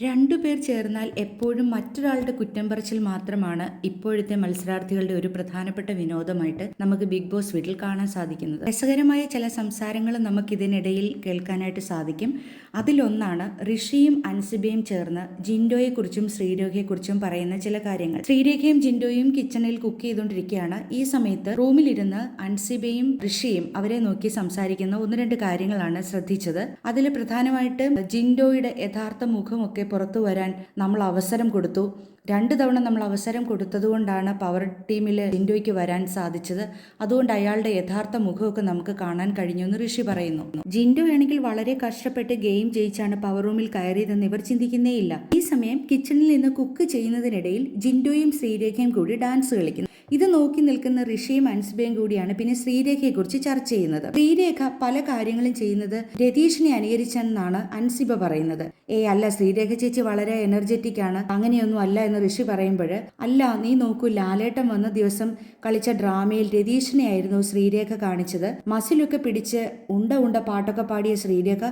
രണ്ടുപേർ ചേർന്നാൽ എപ്പോഴും മറ്റൊരാളുടെ കുറ്റം പറച്ചിൽ മാത്രമാണ് ഇപ്പോഴത്തെ മത്സരാർത്ഥികളുടെ ഒരു പ്രധാനപ്പെട്ട വിനോദമായിട്ട് നമുക്ക് ബിഗ് ബോസ് വീട്ടിൽ കാണാൻ സാധിക്കുന്നത്. രസകരമായ ചില സംസാരങ്ങൾ നമുക്കിതിനിടയിൽ കേൾക്കാനായിട്ട് സാധിക്കും. അതിലൊന്നാണ് ഋഷിയും അൻസിബയും ചേർന്ന് ജിൻഡോയെക്കുറിച്ചും ശ്രീരേഖയെക്കുറിച്ചും പറയുന്ന ചില കാര്യങ്ങൾ. ശ്രീരേഖയും ജിൻഡോയും കിച്ചണിൽ കുക്ക് ചെയ്തുകൊണ്ടിരിക്കുകയാണ്. ഈ സമയത്ത് റൂമിലിരുന്ന് അൻസിബയും ഋഷിയും അവരെ നോക്കി സംസാരിക്കുന്ന ഒന്ന് രണ്ട് കാര്യങ്ങളാണ് ശ്രദ്ധിച്ചത്. അതിൽ പ്രധാനമായിട്ട് ജിൻഡോയുടെ യഥാർത്ഥ മുഖമൊക്കെ പുറത്തു വരാൻ നമ്മൾ അവസരം കൊടുത്തു. രണ്ട് തവണ നമ്മൾ അവസരം കൊടുത്തതുകൊണ്ടാണ് പവർ ടീമിൽ ജിൻഡോയ്ക്ക് വരാൻ സാധിച്ചത്. അതുകൊണ്ട് അയാളുടെ യഥാർത്ഥ മുഖമൊക്കെ നമുക്ക് കാണാൻ കഴിഞ്ഞു എന്ന് ഋഷി പറയുന്നു. ജിൻഡോ ആണെങ്കിൽ വളരെ കഷ്ടപ്പെട്ട് ഗെയിം ജയിച്ചാണ് പവർ റൂമിൽ കയറിയതെന്ന് ഇവർ ചിന്തിക്കുന്നേയില്ല. ഈ സമയം കിച്ചണിൽ നിന്ന് കുക്ക് ചെയ്യുന്നതിനിടയിൽ ജിൻഡോയും ശ്രീരേഖയും കൂടി ഡാൻസ് കളിക്കുന്നു. ഇത് നോക്കി നിൽക്കുന്ന ഋഷിയും അൻസ്ബയും കൂടിയാണ് പിന്നെ ശ്രീരേഖയെക്കുറിച്ച് ചർച്ച ചെയ്യുന്നത്. ശ്രീരേഖ പല കാര്യങ്ങളും ചെയ്യുന്നത് രതീഷിനെ അനുകരിച്ചെന്നാണ് അൻസിബ പറയുന്നത്. ഏ അല്ല ശ്രീരേഖ ചേച്ചി വളരെ എനർജറ്റിക് ആണ്. അങ്ങനെയൊന്നും അല്ല എന്ന് ഋഷി പറയുമ്പോൾ അല്ല നീ നോക്കൂ ലാലേട്ടൻ വന്ന ദിവസം കളിച്ച ഡ്രാമയിൽ രതീഷിനെ ആയിരുന്നു ശ്രീരേഖ കാണിച്ചത്. മസിലൊക്കെ പിടിച്ച് ഉണ്ട ഉണ്ട പാട്ടൊക്കെ പാടിയ ശ്രീരേഖ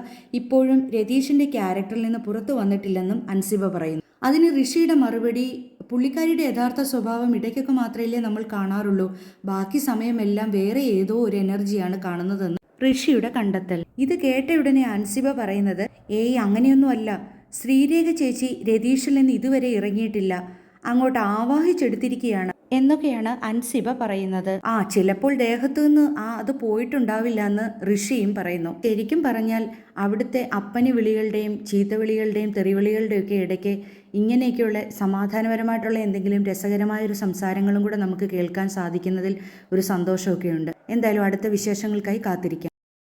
ഇപ്പോഴും രതീഷിന്റെ ക്യാരക്ടറിൽ നിന്ന് പുറത്തു വന്നിട്ടില്ലെന്നും അൻസിബ പറയുന്നു. അതിന് ഋഷിയുടെ മറുപടി പുള്ളിക്കാരിയുടെ യഥാർത്ഥ സ്വഭാവം ഇടയ്ക്കൊക്കെ മാത്രമല്ലേ നമ്മൾ കാണാറുള്ളൂ. ബാക്കി സമയമെല്ലാം വേറെ ഏതോ ഒരു എനർജിയാണ് കാണുന്നതെന്ന്. ഋഷിയുടെ കണ്ടെത്തൽ. ഇത് കേട്ട ഉടനെ അൻസിബ പറയുന്നത് ഏയ് അങ്ങനെയൊന്നുമല്ല. ശ്രീരേഖ ചേച്ചി രതീഷിൽ നിന്ന് ഇതുവരെ ഇറങ്ങിയിട്ടില്ല. അങ്ങോട്ട് ആവാഹിച്ചെടുത്തിരിക്കുകയാണ്. എന്നൊക്കെയാണ് അൻസിബ പറയുന്നത്. ആ ചിലപ്പോൾ ദേഹത്തു നിന്ന് ആ അത് പോയിട്ടുണ്ടാവില്ല എന്ന് ഋഷിയും പറയുന്നു. ശരിക്കും പറഞ്ഞാൽ അവിടുത്തെ അപ്പനി വിളികളുടെയും ചീത്തവിളികളുടെയും തെറിവിളികളുടെയും ഒക്കെ ഇടയ്ക്ക് ഇങ്ങനെയൊക്കെയുള്ള സമാധാനപരമായിട്ടുള്ള എന്തെങ്കിലും രസകരമായ ഒരു സംസാരങ്ങളും കൂടെ നമുക്ക് കേൾക്കാൻ സാധിക്കുന്നതിൽ ഒരു സന്തോഷമൊക്കെയുണ്ട്. എന്തായാലും അടുത്ത വിശേഷങ്ങൾക്കായി കാത്തിരിക്കാം.